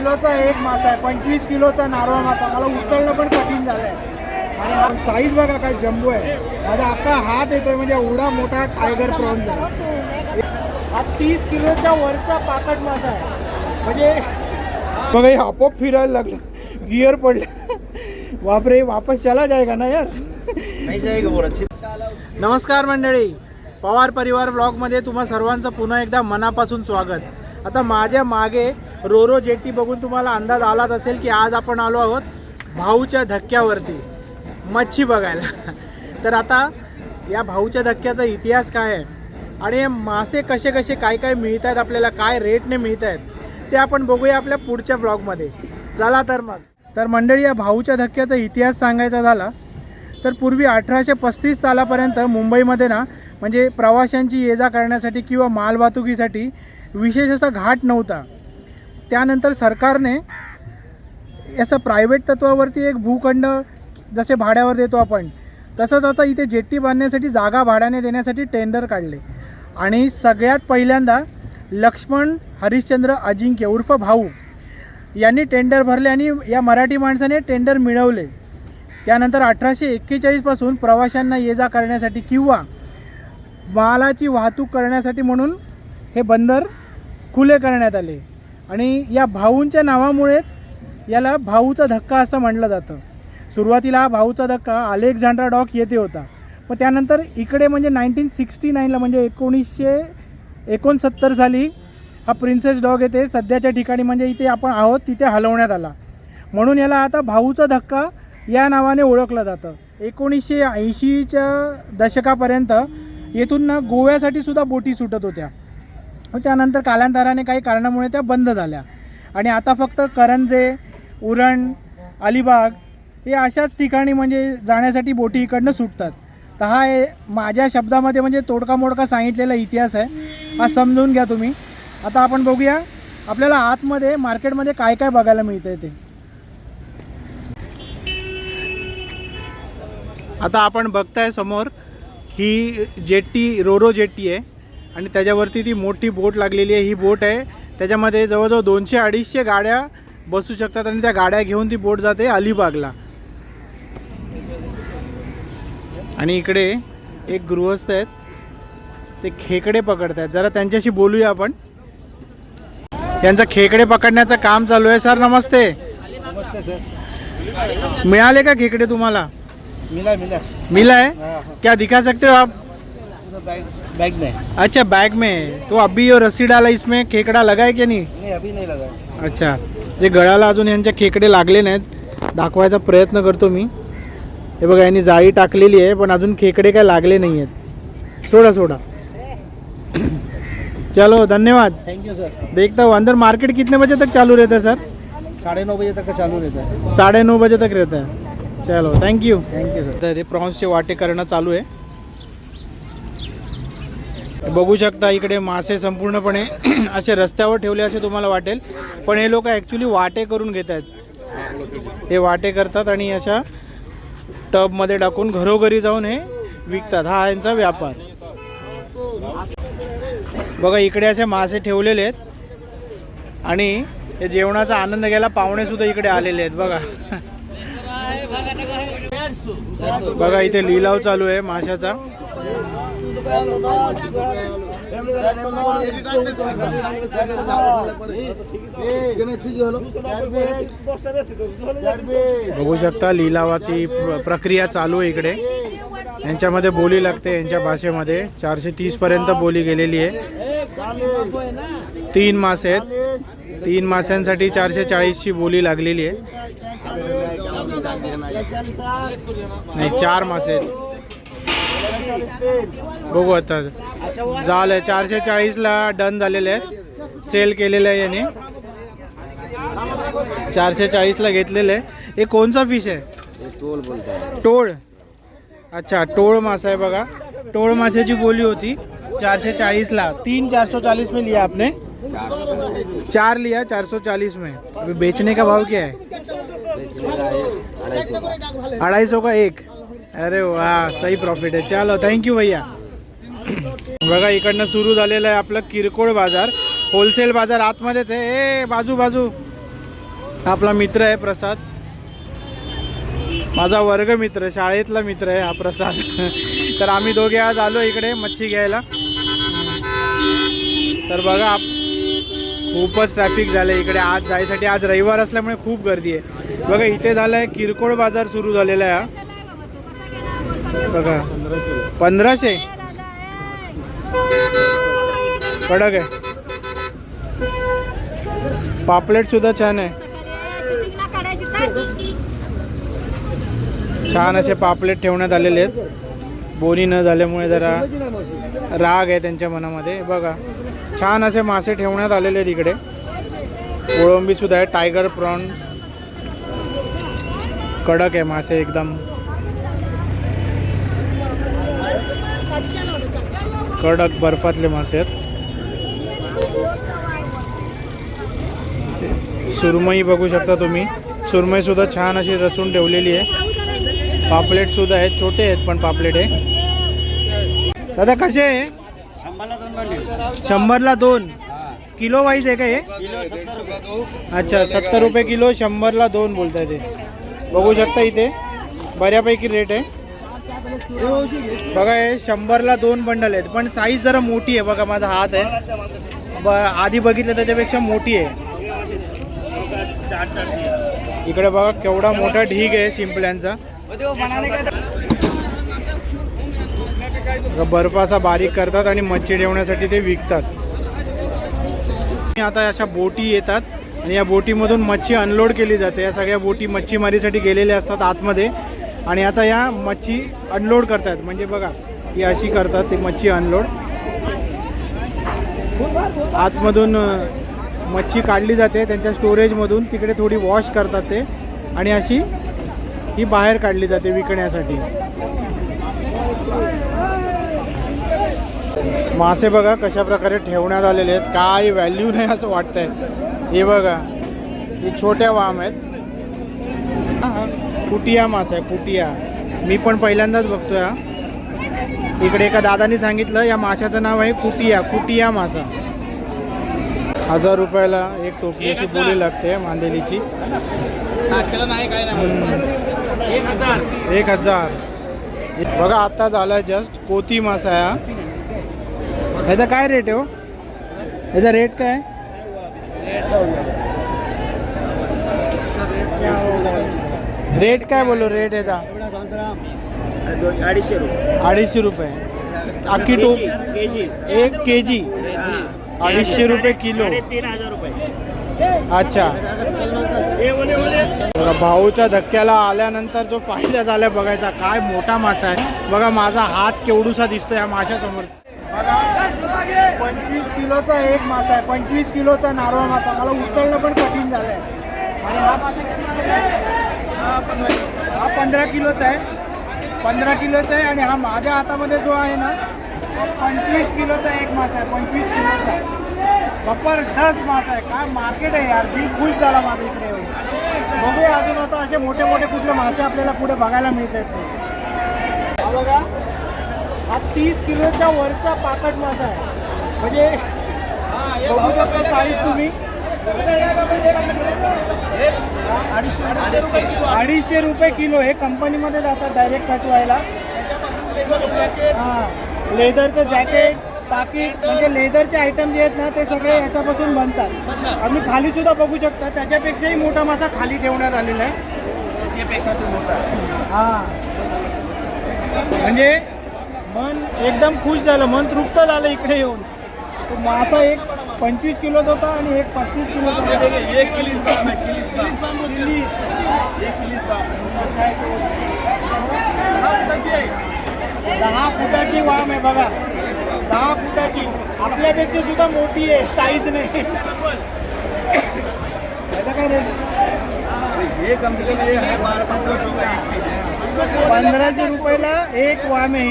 किलोचा एक मासा आहे. पंचवीस किलोचा नारळ मासा. मला उचलणं पण कठीण झालं आहे आणि साईज बघा काय जम्बो आहे. माझा अख्खा हात येतोय म्हणजे एवढा मोठा टायगर प्रॉन्स आहे हा तीस किलोच्या वरचा पाकट मासा आहे. म्हणजे बघा हे आपोआप फिरायला लागलं. गिअर पडलं. बापरे वापस चला जायगा ना यार? नमस्कार मंडळी. पवार परिवार ब्लॉगमध्ये तुम्हा सर्वांचं पुन्हा एकदा मनापासून स्वागत. आता माझ्या मागे रोरो जेटी बघून तुम्हाला अंदाज आलाच असेल की आज आपण आलो आहोत भाऊच्या धक्क्यावरती मच्छी बघायला. तर आता या भाऊच्या धक्क्याचा इतिहास काय आहे? आणि हे मासे कसे कसे काय काय मिळत आहेत आपल्याला काय रेटने मिळत आहेत ते आपण बघूया आपल्या पुढच्या ब्लॉगमध्ये. चला तर मग. तर मंडळी या भाऊच्या धक्क्याचा इतिहास सांगायचा झाला तर पूर्वी अठराशे पस्तीस सालापर्यंत मुंबईमध्ये ना म्हणजे प्रवाशांची ये जा करण्यासाठी किंवा मालवाहतुकीसाठी विशेष असा घाट नव्हता. त्यानंतर सरकारने याचं प्रायव्हेट तत्वावरती एक भूखंड जसे भाड्यावर देतो आपण तसंच आता इथे जेट्टी बांधण्यासाठी जागा भाड्याने देण्यासाठी टेंडर काढले. आणि सगळ्यात पहिल्यांदा लक्ष्मण हरिश्चंद्र अजिंक्य उर्फ भाऊ यांनी टेंडर भरले आणि या मराठी माणसाने टेंडर मिळवले. त्यानंतर अठराशे एक्केचाळीसपासून प्रवाशांना ये जा करण्यासाठी किंवा मालाची वाहतूक करण्यासाठी म्हणून हे बंदर खुले करण्यात आले. आणि या भाऊंच्या नावामुळेच याला भाऊचा धक्का असं म्हटलं जातं. सुरुवातीला हा भाऊचा धक्का अलेक्झांड्रा डॉक येथे होता. पण त्यानंतर इकडे म्हणजे नाईन्टीन सिक्स्टी नाईनला म्हणजे एकोणीसशे एकोणसत्तर साली हा प्रिन्सेस डॉग येथे सध्याच्या ठिकाणी म्हणजे इथे आपण आहोत तिथे हलवण्यात आला. म्हणून याला आता भाऊचा धक्का या नावाने ओळखलं जातं. एकोणीसशे ऐंशीच्या दशकापर्यंत येथून ना गोव्यासाठी सुद्धा बोटी सुटत होत्या. त्यानंतर कालांतराने काही कारणामुळे त्या बंद झाल्या. आणि आता फक्त करंजे उरण अलिबाग हे अशाच ठिकाणी म्हणजे जाण्यासाठी बोटी इकडनं सुटतात. तर हा हे माझ्या शब्दामध्ये म्हणजे तोडका मोडका सांगितलेला इतिहास आहे. हा समजून घ्या तुम्ही. आता आपण बघूया आपल्याला आतमध्ये मार्केटमध्ये काय काय बघायला मिळतं ते. आता आपण बघताय समोर ही जेट्टी रोरो जेट्टी आहे. आणि त्याच्यावरती ती मोठी बोट लागलेली आहे. ही बोट आहे. त्याच्यामध्ये जवळजवळ दोनशे अडीचशे गाड्या बसू शकतात आणि त्या गाड्या घेऊन ती बोट जाते अलिबागला. आणि इकडे एक गृहस्थ आहेत. ते खेकडे पकडत आहेत जरा त्यांच्याशी बोलूया आपण. यांचं खेकडे पकडण्याचं काम चालू आहे. सर नमस्ते. नमस्ते सर. मिळाले का खेकडे तुम्हाला? मिला मिला मिला है हाँ, हाँ, क्या दिखा सकते हो आप? बैग में। अच्छा बैग में. तो अभी ये रस्सी डाला इसमें खेकडा लगा है की नाही? नहीं अभी नहीं लगा अच्छा जे गळाला अजून यांच्या खेकडे लागले नाहीत. दाखवायचा प्रयत्न करतो मी. हे बघा यांनी जाळी टाकलेली आहे पण अजून खेकडे काय लागले नाही आहेत सोडा सोडा. चलो धन्यवाद. थैंक यू सर देखता हूँ अंदर मार्केट कितने बजे तक चालू रहता है सर? साढ़े नौ बजे तक का चालू रहता है। साडे नऊ बजे तक रहता है। चलो थँक्यू थैंक यू सर तर हे प्रॉन्सचे वाटे करणं चालू आहे. बघू शकता इकडे मासे संपूर्णपणे असे रस्त्यावर ठेवले असे तुम्हाला वाटेल. पण हे लोक ॲक्च्युली वाटे करून घेत आहेत. हे वाटे करतात आणि अशा टबमध्ये टाकून घरोघरी जाऊन हे विकतात. हा यांचा व्यापार. बघा इकडे असे मासे ठेवलेले आहेत. आणि हे जेवणाचा आनंद घ्यायला पाहुणे सुद्धा इकडे आलेले आहेत. बघा. बघा इथे लिलाव चालू आहे माशाचा. बघू शकता लिलावाची प्र- प्रक्रिया चालू आहे इकडे. यांच्यामध्ये बोली लागते यांच्या भाषेमध्ये. चारशे तीस पर्यंत बोली गेलेली आहे. तीन मासे आहेत. तीन मास्यांसाठी चारशे चाळीसची बोली लागलेली आहे. नाही चार मासे आहेत. बघू आता. झालं चारशे चाळीसला डन झालेले आहे सेल केलेलं आहे याने. चारशे चाळीसला घेतलेलं आहे. हे कोणचा फिश आहे? टोळ. टोळ अच्छा टोळ मासा आहे बघा. टोळ माशाची बोली होती. चारशे चाळीसला तीन चार सौ चालीस में लिया आपने. चार लिया चार सौ चालीस में. बेचने का भाव क्या है? अढ़ाई सौ का एक. अरे वा सही प्रॉफिट आहे. चलो थँक्यू भैया. बघा इकडनं सुरू झालेलं आहे आपलं किरकोळ बाजार. होलसेल बाजार आतमध्येच आहे. ए बाजू बाजू. आपला मित्र आहे प्रसाद. माझा वर्ग मित्र शाळेतला मित्र आहे हा प्रसाद. तर आम्ही दोघे आज आलो इकडे मच्छी घ्यायला. तर बघा आप खूपच ट्रॅफिक झालं इकडे. आज जायसाठी आज रविवार असल्यामुळे खूप गर्दी आहे. बघा इथे झालं आहे किरकोळ बाजार सुरू झालेला आहे हा. बघा. पंधराशे. कडक आहे. पापलेट सुद्धा छान आहे. छान असे पापलेट ठेवण्यात आलेले आहेत. बोनी न झाल्यामुळे जरा राग आहे त्यांच्या मनामध्ये. बघा. छान असे मासे ठेवण्यात आलेले आहेत इकडे. कोळंबी सुद्धा आहे. टायगर प्रॉन कडक आहे मासे एकदम. कडक बर्फातले मासे आहेत. सुरमई बघू शकता तुम्ही. सुरमई सुद्धा छान अशी रचून ठेवलेली आहे. पापलेट सुद्धा आहेत. छोटे आहेत पण पापलेट आहे. दादा कसे आहे? शंभरला दोन किलो वाईज आहे का हे? अच्छा सत्तर रुपये किलो शंभरला दोन बोलताय ते. बघू शकता इथे. बऱ्यापैकी रेट आहे. बघा हे शंभरला दोन बंडल आहेत. पण साईज जरा मोठी आहे बघा माझा हात आहे. ब आधी बघितलं त्याच्यापेक्षा मोठी आहे. इकडे बघा केवढा मोठा ढीग आहे शिंपल्यांचा बर्फ असा बारीक करतात आणि मच्छी ठेवण्यासाठी ते विकतात. आता अशा बोटी येतात. आणि या बोटीमधून मच्छी अनलोड केली जाते. या सगळ्या बोटी मच्छीमारीसाठी गेलेल्या असतात आतमध्ये. आणि आता या मच्छी अनलोड करतात म्हणजे बघा ही अशी करतात ती मच्छी अनलोड आतमधून मच्छी काढली जाते. त्यांच्या स्टोरेजमधून तिकडे थोडी वॉश करतात ते. आणि अशी ही बाहेर काढली जाते विकण्यासाठी. मासे बघा कशा प्रकारे ठेवण्यात आलेले आहेत. काय व्हॅल्यू नाही असं वाटतंय. हे बघा हे छोट्या वाम आहेत. कुटिया मासा आहे कुटिया मी पण पहिल्यांदाच बघतोय हा. इकडे एका दादानी सांगितलं या माशाचं नाव आहे कुटिया कुटिया मासा. हजार रुपयाला एक टोपली अशी बोली लागते मांदेलीची. एक हजार. बघा आता झाला जस्ट कोती मासा हा. ह्याचा काय रेट आहे हो? ह्याचा रेट काय? रेट काय बोलो रेट याचा? अडीचशे रुपये. अडीचशे रुपये. टोप? के जी एक के जी अडीचशे रुपये किलो. तीन हजार रुपये. अच्छा. भाऊच्या धक्क्याला आल्यानंतर जो फायदा झाला बघायचा काय मोठा मासा आहे. बघा माझा हात केवढूसा दिसतो या माशासमोर. पंचवीस किलोचा एक मासा आहे. पंचवीस किलोचा नारळ मासा. मला उचलणं पण कठीण झालंय. आणि हा मासा? हा पंधरा किलोचा आहे. पंधरा किलोचा आहे आणि हा माझ्या हातामध्ये जो आहे ना तो पंचवीस किलोचा एक मासा आहे पंचवीस किलोचा जबरदस्त मासा आहे. काय मार्केट आहे यार दिल खुश झाला माझा इकडे येऊन. बघूया अजून आता असे मोठे मोठे कुठले मासे आपल्याला पुढे बघायला मिळत आहेत ते. हा बघा हा तीस किलोच्या वरचा पाकट मासा आहे. म्हणजे बघू साईज तुम्ही. अडीचशे रुपये किलो. हे कंपनीमध्ये जातात डायरेक्ट कटवायला हां. लेदरचं जॅकेट पाकिट म्हणजे लेदरचे आयटम जे आहेत ना ते सगळे याच्यापासून बनतात. आम्ही खाली सुद्धा बघू शकता. त्याच्यापेक्षाही मोठा मासा खाली ठेवण्यात आलेला आहे. हां. म्हणजे मन एकदम खुश झालं. मन तृप्त झालं इकडे येऊन. तो मासा एक पंचवीस किलोचा होता आणि एक पस्तीस किलोचा होता. दहा फुटाची वाम आहे बघा. दहा फुटाची. आपल्यापेक्षा सुद्धा मोठी आहे साईज नाही. काय रेट ये कम से कम ये पंधराशे रुपयाला एक वाम आहे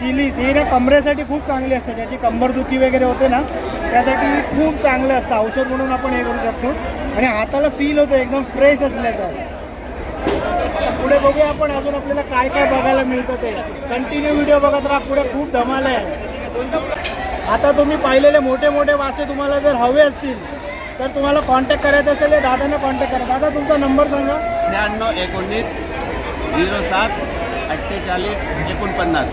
ही हे ही ना कमरेसाठी खूप चांगली असते. त्याची कंबरदुखी वगैरे होते ना त्यासाठी खूप चांगलं असतं. औषध म्हणून आपण हे करू शकतो. आणि हाताला फील होतं एकदम फ्रेश असल्याचा. पुढे बघूया आपण अजून आपल्याला काय काय बघायला मिळतं ते. कंटिन्यू व्हिडिओ बघत राहा. पुढे खूप धमाल आहे. आता तुम्ही पाहिलेले मोठे मोठे वासे तुम्हाला जर हवे असतील तर तुम्हाला कॉन्टॅक्ट करायचं असेल तर दादांना कॉन्टॅक्ट करा. दादा तुमचा नंबर सांगा. शहाण्णव एकोणीस झिरो सात अठ्ठेचाळीस एकोणपन्नास.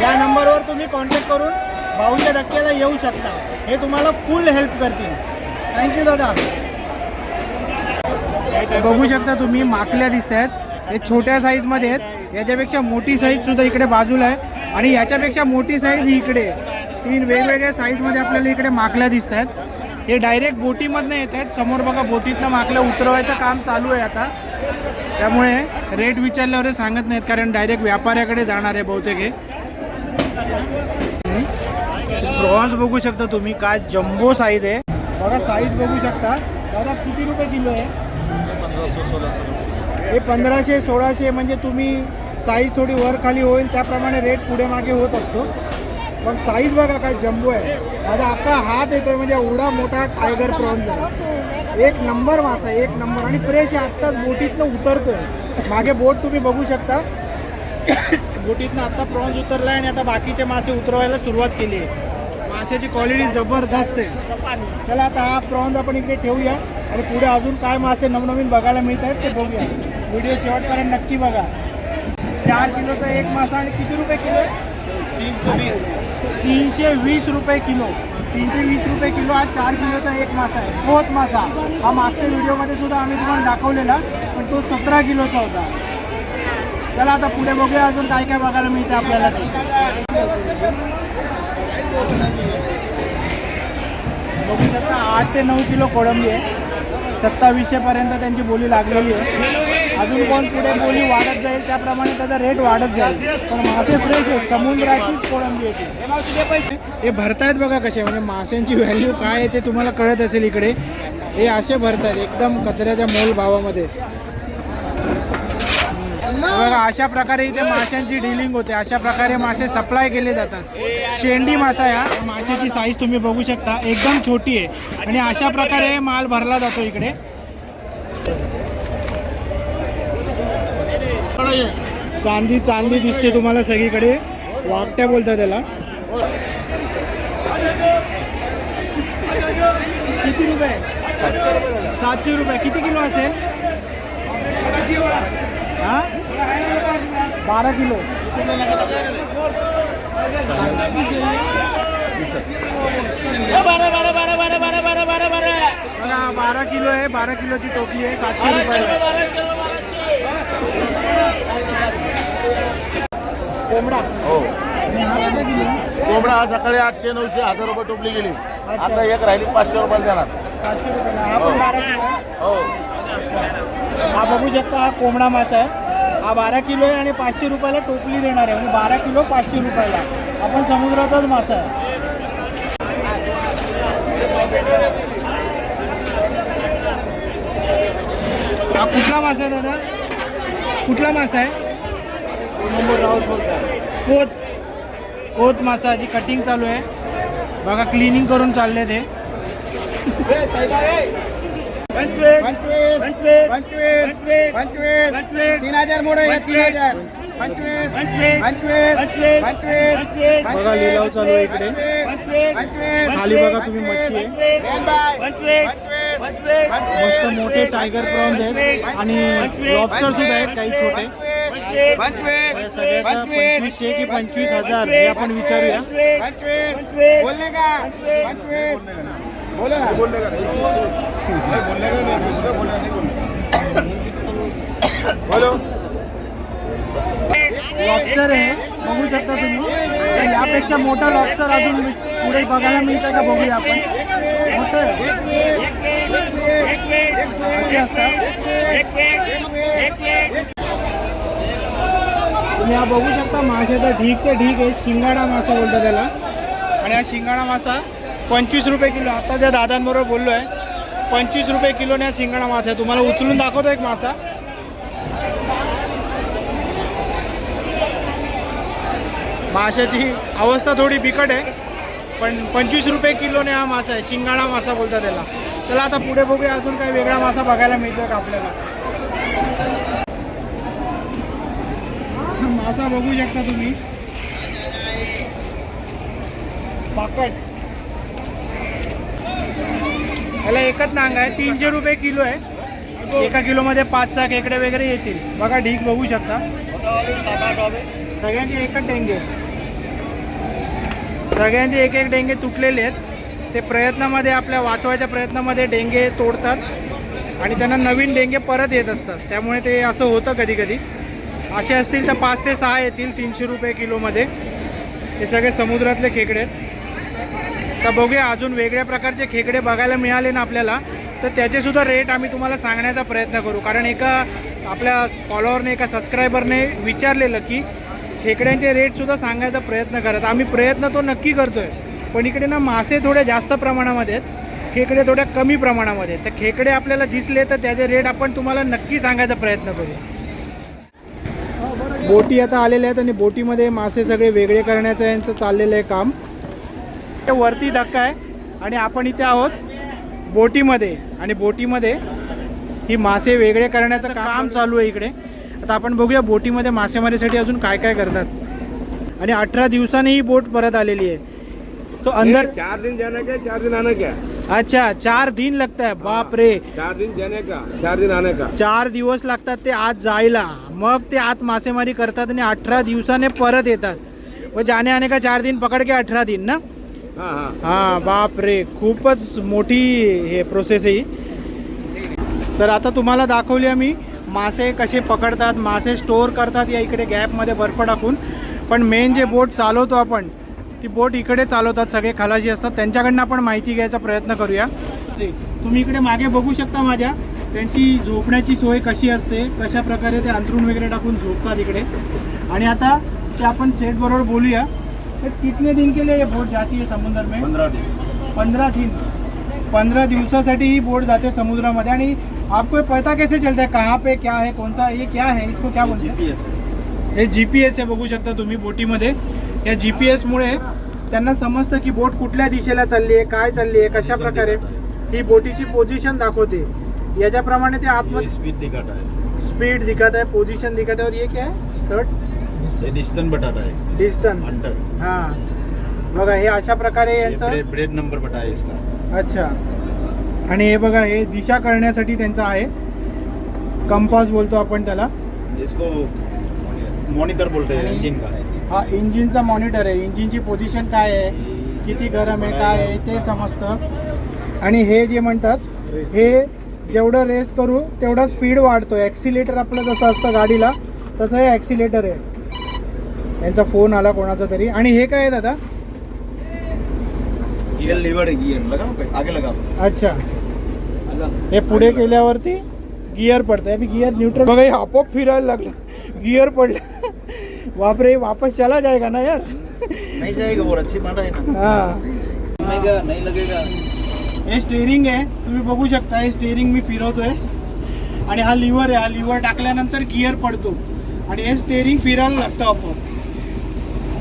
या नंबरवर तुम्ही कॉन्टॅक्ट करून भाऊंच्या धक्क्याला येऊ शकता. हे तुम्हाला फुल हेल्प करतील. थँक्यू दादा. बघू शकता तुम्ही माकल्या दिसत आहेत हे छोट्या साईजमध्ये आहेत. याच्यापेक्षा मोठी साईज सुद्धा इकडे बाजूला आहे. आणि याच्यापेक्षा मोठी साईज ही इकडे आहे. तीन वेगवेगळ्या साईजमध्ये आपल्याला इकडे माकल्या दिसत आहेत हे डायरेक्ट बोटीमधनं येत आहेत. समोर बघा बोटीतनं मागलं उतरवायचं काम चालू आहे आता. त्यामुळे रेट विचारल्यावर सांगत नाहीत कारण डायरेक्ट व्यापाऱ्याकडे जाणार आहे बहुतेक हे. प्रॉन्स बघू शकता तुम्ही काय जम्बो साईज आहे. बघा साईज बघू शकता. दादा किती रुपये किलो आहे? हे पंधराशे सोळाशे म्हणजे तुम्ही साईज थोडी वर खाली होईल त्याप्रमाणे रेट पुढे मागे होत असतो. पण साईज बघा काय जम्बो आहे. माझा अख्खा हात येतोय म्हणजे एवढा मोठा टायगर प्रॉन्स आहे. एक नंबर मासा एक नंबर आणि फ्रेश आहे आत्ताच बोटीतनं उतरतोय. मागे बोट तुम्ही बघू शकता. बोटीतनं आत्ता प्रॉन्स उतरला आणि आता बाकीचे मासे उतरवायला सुरुवात केली आहे. माशाची क्वालिटी जबरदस्त आहे. चला आता हा प्रॉन्स आपण इकडे ठेवूया. आणि पुढे अजून काय मासे नवनवीन बघायला मिळत आहेत ते बघूया. व्हिडिओ शेवटपर्यंत नक्की बघा. चार किलोचा एक मासा आणि किती रुपये किलो आहे? तीनशे वीस. तीनशे वीस रुपये किलो. तीनशे वीस रुपये किलो हा चार किलोचा एक मासा आहे. पोत मासा. हा मागच्या व्हिडिओमध्ये सुद्धा आम्ही तुम्हाला दाखवलेला पण तो सतरा किलोचा होता. चला आता पुढे बघूया अजून काय काय बघायला मिळते आपल्याला ते. बघू शकता आठ ते नऊ किलो कोळंबी आहे. सत्तावीसशेपर्यंत त्यांची बोली लागलेली आहे. अजून कोण पुढे बोली वाढत जाईल त्याप्रमाणे त्याचा रेट वाढत जाईल. पण मासे फ्रेश आहेत समुद्राचीच कोळंबी येते हे भरतायत बघा कसे म्हणजे माशांची व्हॅल्यू काय आहे ते तुम्हाला कळत असेल इकडे. हे असे भरतायत एकदम कचऱ्याच्या मोल भावामध्ये. बघा अशा प्रकारे इथे माशांची डिलिंग होते. अशा प्रकारे मासे सप्लाय केले जातात. शेंडी मासा या माशाची साईज तुम्ही बघू शकता. एकदम छोटी आहे. आणि अशा प्रकारे माल भरला जातो इकडे. चांदी चांदी दिसते तुम्हाला सगळीकडे. वाकट्या बोलतात त्याला. किती रुपये? सातशे रुपये. किती किलो असेल? बारा किलो. बारा बारा किलो आहे. बारा किलोची टोपी आहे. सातशे रुपये कोंबडा. हो. हा कोंबडा आज सकाळी आठशे नऊशे हजार रुपये टोपली गेली. आता एक राहिली पाचशे रुपयाला देणार. रुपये हा. हो. हा. बघू शकता हा कोंबडा मासा आहे. हा बारा किलो आहे आणि पाचशे रुपयाला टोपली देणार आहे. म्हणजे बारा किलो पाचशे रुपयाला. आपण समुद्राचाच मासा आहे. हा कुठला मासा आहे दादा? कुठला मासा आहे कोत कोत मासाची कटिंग चालू आहे बघा क्लिनिंग करून चालले ते पंचवीस पंचवीस पंचवीस पंचवीस तीन हजार मोड बघा लिलाव चालू आहे इकडे खाली बघा तुम्ही मच्छी आहे मस्त मोठे टायगर प्रॉन्स आहेत आणि लॉबस्टर सुद्धा आहेत काही छोटे. सगळ्याचा की पंचवीस हज़ार हे आपण विचारूया. बोलले का? बोला लॉबस्टर आहे. बघू शकता तुम्ही. यापेक्षा मोठा लॉबस्टर अजून पुढे बघायला मिळतं का बघूया आपण? असतात तुम्ही हा बघू शकता माशाचा ढीकच्या ढीक आहे शिंगाडा मासा बोलतात त्याला. आणि हा शिंगाडा मासा पंचवीस रुपये किलो आता ज्या दादांबरोबर बोललो आहे पंचवीस रुपये किलोने हा शिंगाडा मासा आहे. तुम्हाला उचलून दाखवतो एक मासा. माशाची अवस्था थोडी बिकट आहे. पण पंचवीस रुपये किलोने हा मासा आहे. शिंगाणा मासा बोलतात त्याला. चला आता पुढे बघूया अजून काही वेगळा मासा बघायला मिळतोय का आपल्याला. मासा बघू शकता तुम्ही. पाकट याला एकच नांग आहे. तीनशे रुपये किलो आहे. एका किलोमध्ये पाच सहा खेकडे वगैरे येतील. बघा ढीक बघू शकता. सगळ्यांची एकच डेंगे सगळ्यांचे एक एक डेंगे तुटलेले आहेत. ते प्रयत्नामध्ये आपल्या वाचवायच्या प्रयत्नामध्ये डेंगे तोडतात आणि त्यांना नवीन डेंगे परत येत असतात. त्यामुळे ते असं होतं कधी कधी असे असतील तर पाच ते सहा येतील तीनशे रुपये किलोमध्ये. हे सगळे समुद्रातले खेकडे आहेत. तर बघूया अजून वेगळ्या प्रकारचे खेकडे बघायला मिळाले ना आपल्याला तर त्याचेसुद्धा रेट आम्ही तुम्हाला सांगण्याचा प्रयत्न करू. कारण एका आपल्या फॉलोअरने एका सबस्क्रायबरने विचारलेलं की खेकड्यांचे रेटसुद्धा सांगायचा प्रयत्न करत. आम्ही प्रयत्न तो नक्की करतो आहे पण इकडे ना मासे थोडे जास्त प्रमाणामध्ये आहेत. खेकडे थोड्या कमी प्रमाणामध्ये आहेत. तर खेकडे आपल्याला दिसले तर त्याचे रेट आपण तुम्हाला नक्की सांगायचा प्रयत्न करू. बोटी आता आलेल्या आहेत आणि बोटीमध्ये मासे सगळे वेगळे करण्याचं यांचं चाललेलं आहे काम. ते वरती धक्का आहे आणि आपण इथे आहोत बोटीमध्ये. आणि बोटीमध्ये ही मासे वेगळे करण्याचं काम चालू आहे इकडे. आता आपण बघूया बोटीमध्ये मासेमारीसाठी अजून काय काय करतात. आणि अठरा दिवसांनी ही बोट परत आलेली आहे. तो अंदर चार दिन जाने का चार दिन आने का? अच्छा चार दिन लगता है बाप रे चार दिन जाने का चार दिन आने का? चार दिवस लागतात ते आत जायला. मग ते आत मासेमारी करतात आणि अठरा दिवसाने परत येतात. व जाने आने का चार दिन पकड के अठरा दिन ना? हाँ बाप रे खूपच मोठी हे प्रोसेस आहे ही. तर आता तुम्हाला दाखवली आम्ही मासे कसे पकडतात मासे स्टोअर करतात या इकडे गॅपमध्ये बर्फ टाकून. पण मेन जे बोट चालवतो आपण ती बोट इकडे चालवतात सगळे खलाशी असतात. त्यांच्याकडनं आपण माहिती घ्यायचा प्रयत्न करूया. ते तुम्ही इकडे मागे बघू शकता माझ्या. त्यांची झोपण्याची सोय कशी असते कशा प्रकारे ते अंथरूण वगैरे टाकून झोपतात इकडे. आणि आता ते आपण सेट बरोबर बोलूया. तर कितने दिन के लिए ये बोट जाती है समुद्र में? पंद्रह दिन. पंधरा दिन. पंधरा दिवसासाठी ही बोट जाते समुद्रामध्ये. आणि आपको पता कैसे चलता है? कहाँ पे क्या है? कौन सा? ये क्या है? इसको क्या बोलते हैं? जीपीएस हे। जी पी एस आहे बघू शकता तुम्ही बोटीमध्ये. या जी पी एसमुळे त्यांना समजतं की बोट कुठल्या दिशेला चालली आहे काय चालली आहे कशा प्रकारे ही बोटीची पोझिशन दाखवते. याच्याप्रमाणे ते आतमध्ये स्पीड दिखाता है स्पीड दिखत आहे पोझिशन दिखत आहे. और ये क्या है थर्ड ये डिस्टेंस बताता है डिस्टन्स हां. बघा हे अशा प्रकारे यांचं ब्रेड ब्रेड नंबर बताया इसका. अच्छा. आणि हे बघा हे दिशा कळण्यासाठी त्यांचं आहे. कंपास बोलतो आपण त्याला. मॉनिटर बोलते हैं इंजन का? हा इंजिनचा मॉनिटर आहे. इंजिनची पोझिशन काय आहे? किती गरम आहे काय आहे ते समजतं. आणि हे जे म्हणतात हे जेवढं रेस करू तेवढं स्पीड वाढतो ॲक्सिलेटर आपलं जसं असतं गाडीला तसं हे ॲक्सिलेटर आहे. यांचा फोन आला कोणाचा तरी. आणि हे काय आहे दादा? गियर लीवर है गियर लगा आगे लगा अच्छा. हे पुढे केल्यावरती गिअर पडतं अभी गिअर न्यूट्रल बघा हे आपोआप फिरायला लागलं. गिअर पडलं. बापरे वापस चला जाएगा ना यार. नहीं जाएगा वो अच्छी माना है ना. हा. लगेगा नहीं लगेगा हे स्टेअरिंग आहे तुम्ही बघू शकता हे स्टेअरिंग मी फिरवतोय. आणि हा लिव्हर आहे हा लिव्हर टाकल्यानंतर गिअर पडतो. आणि हे स्टेअरिंग फिरायला लागतं आपोआप.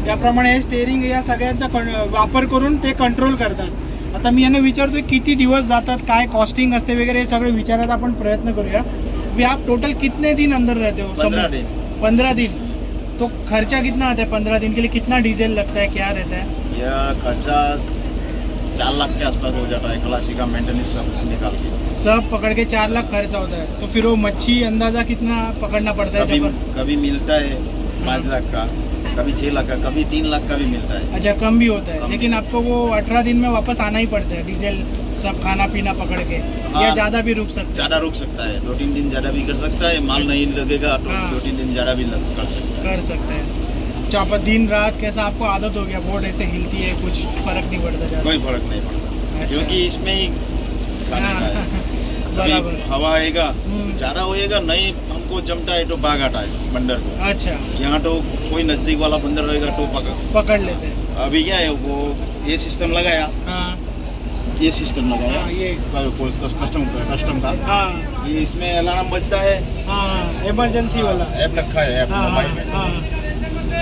त्याप्रमाणे हे स्टेअरिंग या सगळ्यांचा वापर करून ते कंट्रोल करतात. आता मी यांना विचारतोय किती दिवस जातात काय कॉस्टिंग असते वगैरे हे सगळं विचारायचा आपण प्रयत्न करूया. भी आप टोटल कितने दिन अंदर रहते हो? पंद्रह दिन. तो खर्चा कितना आता है पंद्रह दिन के लिए? कितना डीजल लगता है? क्या रहता है? यह खर्चा चार लाख के आसपास हो जाता है खलासी का मेंटेनेंस सब निकाल के। सब पकड़ के चार लाख खर्चा होता है। तो फिर वो मच्छी अंदाजा कितना पकड़ना पड़ता है कभी कभी मिलता है पाँच लाख का। कभी छः लाख का कभी तीन लाख का भी मिलता है। अच्छा कम भी होता है लेकिन आपको वो अठारह दिन में वापस आना ही पड़ता है डीजल सब खाना पीना पकड़ के हाँ, या हाँ। ज़्यादा भी रुक सकते ज़्यादा रुक सकता है दो तीन दिन ज़्यादा भी कर सकता है माल नहीं लगेगा तो हाँ। दो तीन दिन ज़्यादा भी लग कर सकता है। कर सकते हैं। तो आप दिन रात कैसा आपको आदत हो गया बोर्ड ऐसे हिलती है कुछ फ़र्क नहीं पड़ता कोई फ़र्क नहीं पड़ता अच्छा। क्योंकि इसमें ही है। हाँ, हवा आएगा हम्म। ज़्यादा होएगा नहीं हमको जमता है तो बाघ हटा है बंदर को। अच्छा। यहाँ तो कोई नज़दीक वाला बंदर रहेगा तो पकड़। पकड़ लेते हैं। अभी क्या है वो ये सिस्टम लगाया। हाँ। ये सिस्टम लगाया। हाँ, ये। कस्टम कस्टम का हाँ। ये इसमें अलार्म बजता है। हाँ इमरजेंसी वाला। ऐप रखा है ऐप हाँ मोबाइल में। हाँ।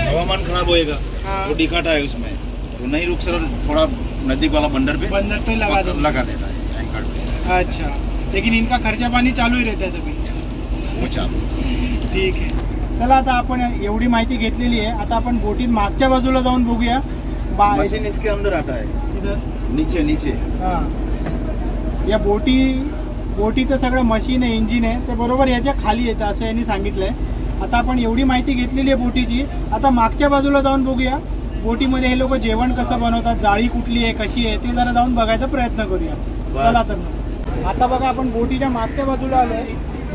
हवामान खराब होएगा। हाँ। वो दिखाता है उसमें। तो नहीं रुक सर थोड़ा नज़दीक वाला बंदर पे बंदर पे लगा लगा देता है एंकर पे। अच्छा। लेकिन इनका खर्चा पानी चालू ही रहता है तभी। वो ठीक आहे. चला आता आपण एवढी माहिती घेतलेली आहे. आता आपण बोटीत मागच्या बाजूला जाऊन बघूया. बा मशीन इसके अंदर आता है इधर नीचे नीचे. हां. या बोटी बोटीचं सगळं मशीन आहे इंजिन आहे. ते बरोबर याच्या खाली येतं असं यांनी सांगितलं आहे आता आपण एवढी माहिती घेतलेली आहे बोटीची. आता मागच्या बाजूला जाऊन बघूया. बोटीमध्ये हे लोक जेवण कसं बनवतात जाळी कुठली आहे कशी आहे ते जरा जाऊन बघायचा प्रयत्न करूया. चला तर मग. आता बघा आपण बोटीच्या मागच्या बाजूला आलोय.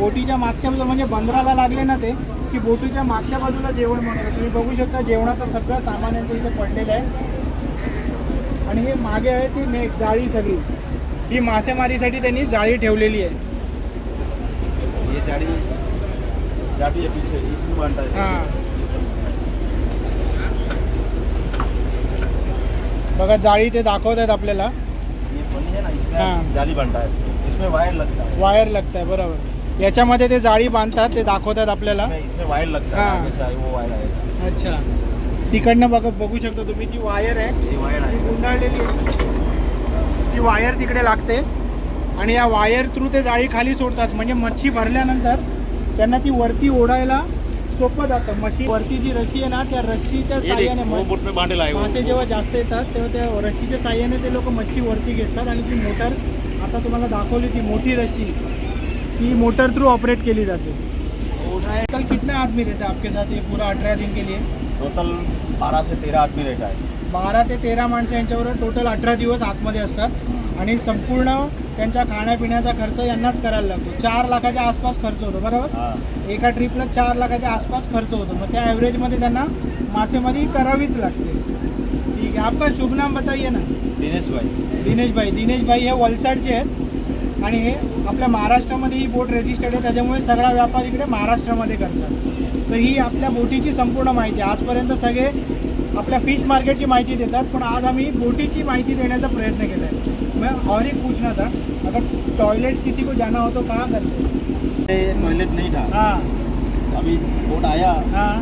बोटीच्या मागच्या बाजूला म्हणजे बंदराला लागले ना ते की बोटीच्या मागच्या बाजूला जेवण बनवलं. तुम्ही बघू शकता जेवणाचं सगळं सामान यांचं इथे पडलेलं आहे. आणि हे मागे आहे ती नेट जाळी सगळी. ही मासेमारीसाठी त्यांनी जाळी ठेवलेली आहे. है बघा जाळी ते दाखवत आहेत आपल्याला. है। जाली बनता है. इसमें वायर लगता है वायर लागत आहे बरोबर. याच्यामध्ये ते जाळी बांधतात ते दाखवत आहेत आपल्याला वायर अच्छा. तिकडनं बघ बघू शकता तुम्ही ती वायर आहे. गुंडाळलेली ती वायर तिकडे लागते. आणि या वायर थ्रू ते जाळी खाली सोडतात. म्हणजे मच्छी भरल्यानंतर त्यांना ती वरती ओढायला सोपं जातं. मच्छी वरती जी रशी आहे ना त्या रशीच्या साह्याने मासे जेव्हा जास्त येतात तेव्हा त्या रशीच्या साह्याने ते लोक मच्छी वरती घेतात. आणि ती मोटर आता तुम्हाला दाखवली ती मोठी रशी. ती मोटर थ्रू ऑपरेट केली जाते. कल कितना आदमी रहता है आपके साथ ये पूरा अठारह दिन के लिए? टोटल बारह से तेरह आदमी रहता है। बारा ते तेरा माणसं यांच्याबरोबर टोटल अठरा दिवस आतमध्ये असतात. आणि संपूर्ण त्यांच्या खाण्यापिण्याचा खर्च यांनाच करायला लागतो. चार लाखाच्या आसपास खर्च होतो बरोबर? हाँ. एका ट्रिपला चार लाखाच्या आसपास खर्च होतो. मग त्या ॲव्हरेजमध्ये त्यांना मासेमारी करावीच लागते. ठीक आहे. आपका शुभ नाम बताइए ना. दिनेश भाई दिनेश भाई दिनेश भाई हे वलसाडचे आहेत. आणि हे आपल्या महाराष्ट्रामध्ये ही बोट रजिस्टर्ड आहे त्याच्यामुळे सगळा व्यापार इकडे महाराष्ट्रामध्ये करतात. तर ही आपल्या बोटीची संपूर्ण माहिती आहे. आजपर्यंत सगळे आपल्या फिश मार्केटची माहिती देतात पण आज आम्ही बोटीची माहिती देण्याचा प्रयत्न केला है मैं और एक पूछना था अगर टॉयलेट किसी को जाना हो तो कहाँ करते टॉयलेट नहीं था। हाँ। अभी बोट आया। हाँ।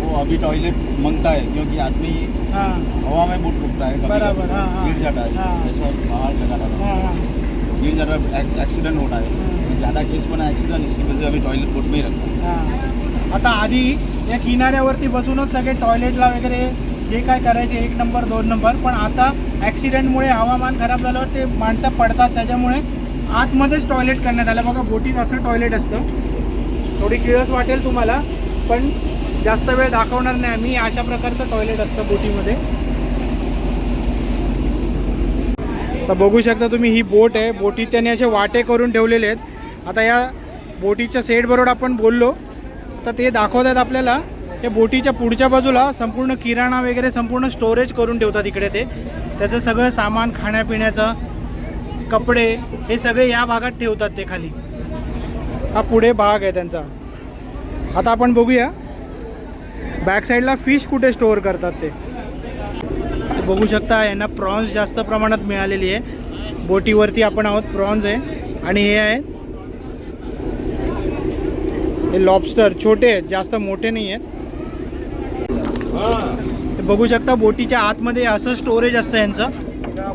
वो अभी टॉयलेट मांगता है क्योंकि आदमी हाँ। हवा में बोट रुकता है बराबर, हाँ, हाँ। गिर जाता है। हाँ। ऐसा बाहर लगा था हाँ हाँ। है एक- एक्सीडेंट होता है। ज़्यादा केस बना एक्सीडेंट इसकी वजह से अभी टॉयलेट बोट में ही रखता है। हा. आता आधी या किनाऱ्यावरती बसूनच सगळे टॉयलेटला वगैरे जे काय करायचे एक नंबर दोन नंबर पण आता ॲक्सिडेंटमुळे हवामान खराब झाल्यावर ते माणसं पडतात. त्याच्यामुळे आतमध्येच टॉयलेट करण्यात आलं. बघा बोटीत असं टॉयलेट असतं. थोडी किळस वाटेल तुम्हाला पण जास्त वेळ दाखवणार नाही आम्ही. अशा प्रकारचं टॉयलेट असतं बोटीमध्ये. तर बघू शकता तुम्ही ही बोट आहे. बोटीत त्यांनी असे वाटे करून ठेवलेले आहेत. आता या बोटीच्या सेटबरोबर आपण बोललो. तर ते दाखवतात आपल्याला त्या बोटीच्या पुढच्या बाजूला संपूर्ण किराणा वगैरे संपूर्ण स्टोरेज करून ठेवतात इकडे ते. त्याचं सगळं सामान खाण्यापिण्याचं कपडे हे सगळे या भागात ठेवतात ते खाली. हा पुढे भाग आहे त्यांचा. आता आपण बघूया. बॅक साईडला फिश कुठे स्टोअर करतात ते. बघू शकता यांना प्रॉन्स जास्त प्रमाणात मिळालेली आहे. बोटीवरती आपण आहोत प्रॉन्स आहे. आणि हे आहेत हे लॉबस्टर छोटे आहेत जास्त मोठे नाही आहेत. बघू शकता बोटीच्या आतमध्ये असं स्टोरेज असतं यांचं.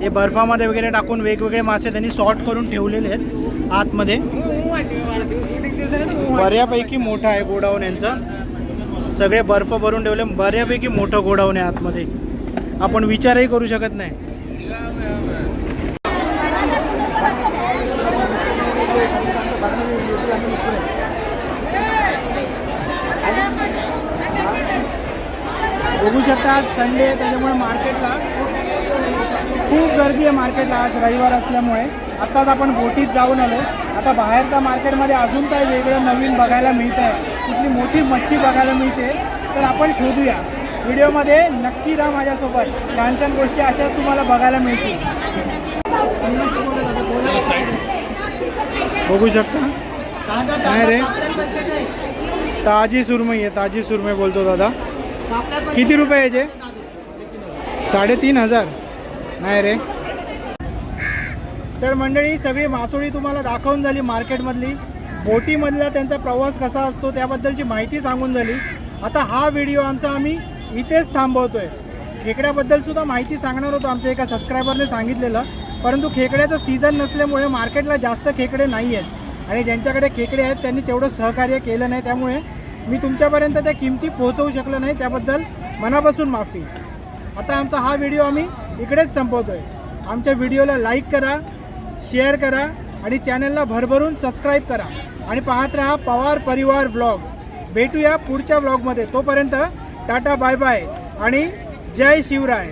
हे बर्फामध्ये वगैरे टाकून वेगवेगळे मासे त्यांनी सॉर्ट करून ठेवलेले आहेत आतमध्ये. बऱ्यापैकी मोठं आहे गोडाऊन यांचं. सगळे बर्फ भरून ठेवले बऱ्यापैकी मोठं गोडाऊन आहे आतमध्ये. आपण विचारही करू शकत नाही. बघू शकता आज संडे आहे त्याच्यामुळे मार्केटला खूप गर्दी आहे मार्केटला आज रविवार असल्यामुळे. आत्ताच आपण बोटीत जाऊन आलो. आता बाहेरच्या मार्केटमध्ये अजून काही वेगळं नवीन बघायला मिळतं आहे कुठली मोठी मच्छी बघायला मिळते तर आपण शोधूया. व्हिडिओमध्ये नक्की राहा माझ्यासोबत. छान छान गोष्टी अशाच तुम्हाला बघायला मिळतील. बघू शकता? नाही रे. ताजी सुरमई आहे ताजी सुरमई बोलतो दादा. किती रुपये याचे साडेतीन हजार. नाही रे. तर मंडळी सगळी मासोळी तुम्हाला दाखवून झाली मार्केटमधली. बोटीमधला त्यांचा प्रवास कसा असतो त्याबद्दलची माहिती सांगून झाली. आता हा व्हिडिओ आमचा आम्ही इथेच थांबवतोय. खेकड्याबद्दल सुद्धा माहिती सांगणार होतो आमच्या एका सबस्क्रायबरने सांगितलेलं. परंतु खेकड्याचं सीझन नसल्यामुळे मार्केटला जास्त खेकडे नाही आहेत आणि ज्यांच्याकडे खेकडे आहेत त्यांनी तेवढं सहकार्य केलं नाही. त्यामुळे मी तुमच्यापर्यंत त्या किमती पोहोचवू शकलो नाही. त्याबद्दल मनापासून माफी. आता आमचा हा व्हिडिओ आम्ही इकडेच संपवतो आहे आमच्या व्हिडिओला लाईक करा शेअर करा आणि चॅनलला भरभरून सबस्क्राईब करा. आणि पाहत राहा पवार परिवार ब्लॉग भेटूया पुढच्या ब्लॉगमध्ये तोपर्यंत टाटा बाय बाय आणि जय शिवराय.